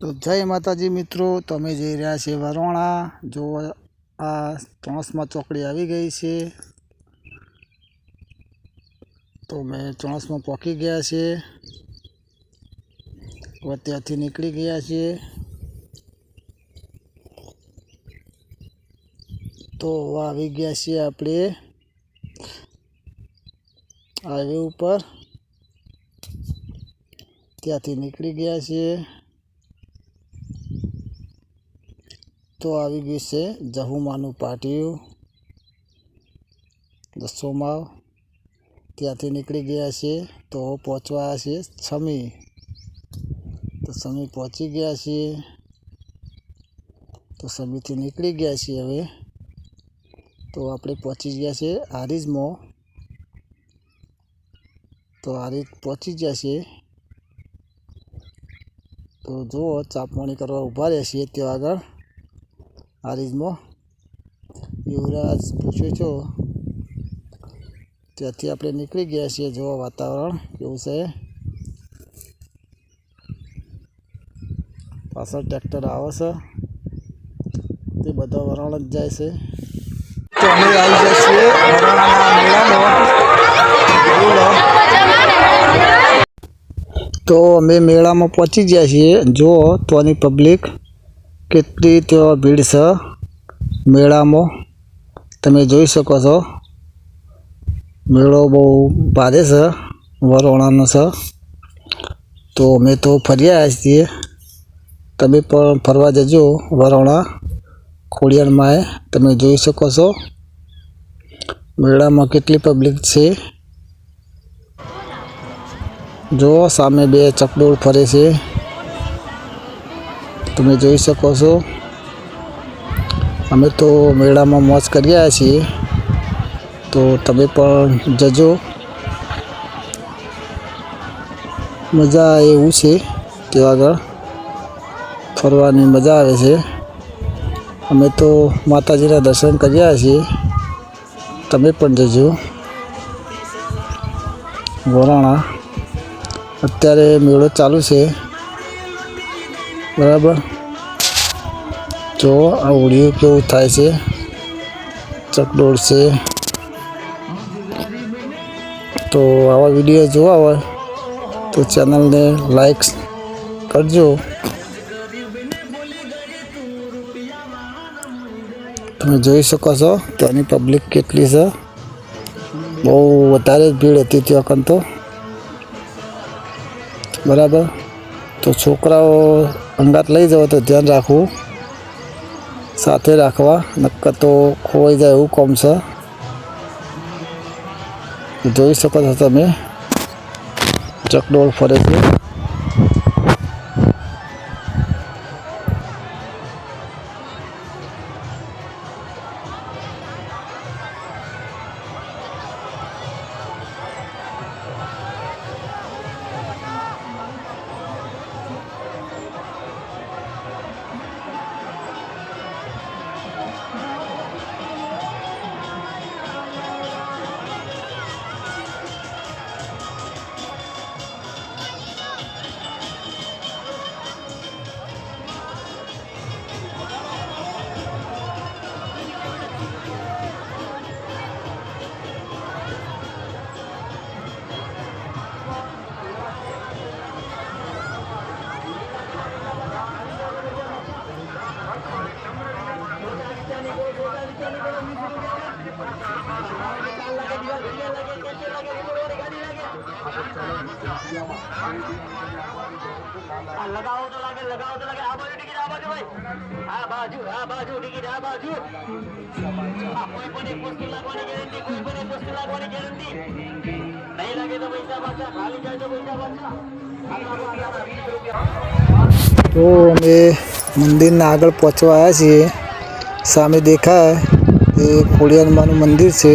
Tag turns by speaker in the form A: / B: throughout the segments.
A: તો જય માતાજી મિત્રો, તમે જઈ રહ્યા છે વરોણા. જો આ ચોણસમાં ચોકડી આવી ગઈ છે. તો મેં ચોણસમાં પહોંચી ગયા છે. હવે ત્યાંથી નીકળી ગયા છીએ તો આવી ગયા છીએ આપણે હાઈવે ઉપર. ત્યાંથી નીકળી ગયા છીએ. તો આવી ગયું છે જહુમાનું પાટિયું. દસોમાં ત્યાંથી નીકળી ગયા છે તો પહોંચવા છે સમી. તો સમી પહોંચી ગયા છીએ. તો સમીથી નીકળી ગયા છીએ હવે. તો આપણે પહોંચી ગયા છીએ હારીજમાં તો હારીજ પહોંચી ગયા છીએ. તો જુઓ ચાપમાણી કરવા ઊભા રહ્યા છીએ ત્યાં આગળ. હારીજમાં યુવરાજ પૂછ્યું છો ત્યાંથી આપણે નીકળી ગયા છીએ જોવા વાતાવરણ કેવું છે પાછળ ટ્રેક્ટર આવે છે તે બધા વરાણ જ જાય છે તો અમે આવી મેળામાં તો અમે મેળામાં પહોંચી ગયા છીએ જુઓ તોની પબ્લિક કેટલી ત્યાં ભીડ છે મેળામાં? તમે જોઈ શકો છો. મેળો બહુ ભારે છે, વરોણાનો છે. તો અમે તો ફરી આવ્યા છીએ. તમે પણ ફરવા જજો વરોણા ખોડિયારમાં તમે જોઈ શકો છો. મેળામાં કેટલી પબ્લિક છે. જો સામે બે ચકડોળ ફરે છે. તમે જોઈ શકો છો. અમે તો મેળામાં મોજ કરી રહ્યા છીએ. તો તમે પણ જજો. મજા એવું છે ત્યાં આગળ ફરવાની મજા આવે છે. અમે તો માતાજીના દર્શન કર્યા છીએ. તમે પણ જજો. વરાણા. અત્યારે મેળો ચાલુ છે. બરાબર. જો આ ઓળિયું કેવું થાય છે? ચકડોળ છે. તો આવા વીડિયો જોવા હોય તો ચેનલને લાઈક કરજો. તમે જોઈ શકો છો ત્યાંની પબ્લિક કેટલી છે. બહુ વધારે ભીડ હતી ત્યાં તો. બરાબર. તો છોકરાઓ અંગાત લઈ જાઓ તો ધ્યાન રાખવું સાથે રાખવા નક્કર તો ખોવાઈ જાય એવું કોમ છે. જોઈ શકો છો તમે. ચકડોળ ફરે છે.
B: તો લાગે, લગાવો તો
A: અમે મંદિરના આગળ પહોંચવા આવ્યા છીએ. સામે દેખાય એ ખોડિયારમાંનું મંદિર છે.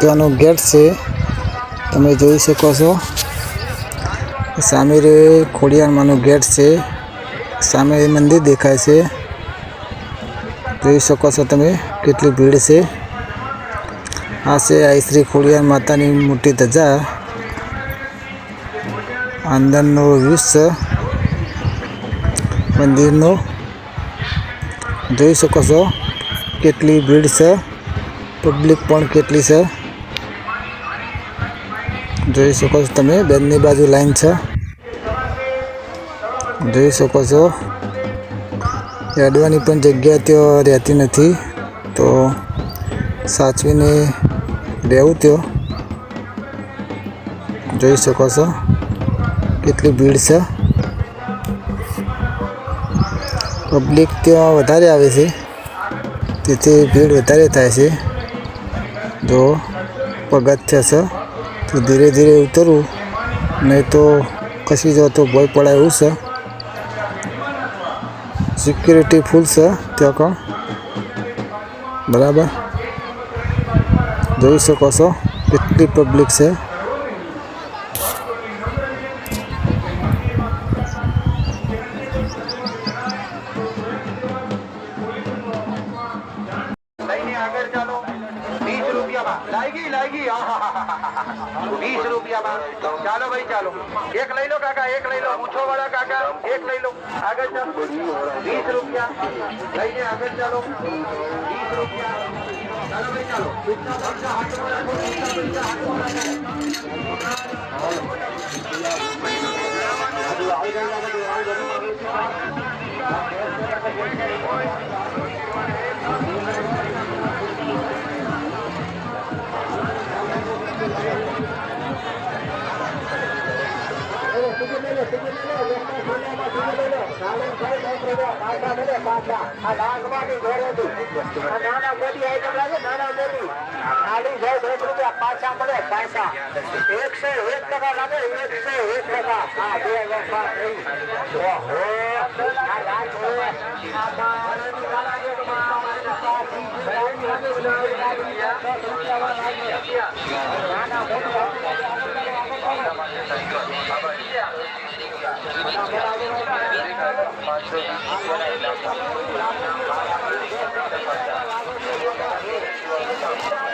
A: ત્યાંનો ગેટ છે. તમે જોઈ શકો છો. સામે રે ખોડિયારમાંનું ગેટ છે. સામે મંદિર દેખાય છે. જોઈ શકો છો તમે કેટલી ભીડ છે. આ છે શ્રી ખોડિયાર માતાની મોટી ધજા. અંદરનો વ્યૂઝ છે મંદિરનો. જોઈ શકો છો કેટલી ભીડ છે. પબ્લિક પણ કેટલી છે. જોઈ શકો છો તમે, બેનની બાજુ લાઈન છે. જોઈ શકો છો. હેડવાની પણ જગ્યા ત્યાં રહેતી નથી. તો સાચવીને રહેવું ત્યાં. જોઈ શકો છો કેટલી ભીડ છે. પબ્લિક ત્યાં વધારે આવે છે. તેથી ભીડ વધારે થાય છે. જો પગથિયા છે. તો ધીરે ધીરે ઉતરવું નહીં તો ખસી જાવ તો ભય પડાય એવું છે. સિક્યુરિટી ફૂલ છે ત્યાં કણ બરાબર? જોઈ શકો છો કેટલી પબ્લિક છે.
C: ભાઈ, ચાલો. એક લઈ લો, કાકા, એક લઈ લો. ઊંચો વાળા કાકા, એક લઈ લો. આગળ ચાલો. વીસ રૂપિયા. લઈને આગળ ચાલો. વીસ રૂપિયા. ચાલો ભાઈ, ચાલો. પૈસા હાથમાં દસ રૂપિયા, પાછા મળે રાખો.
B: એકસો એક ટકા લાગે, એકસો એક ટકા. હા, બે આ લાખ
C: Thank you.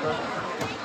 C: はい。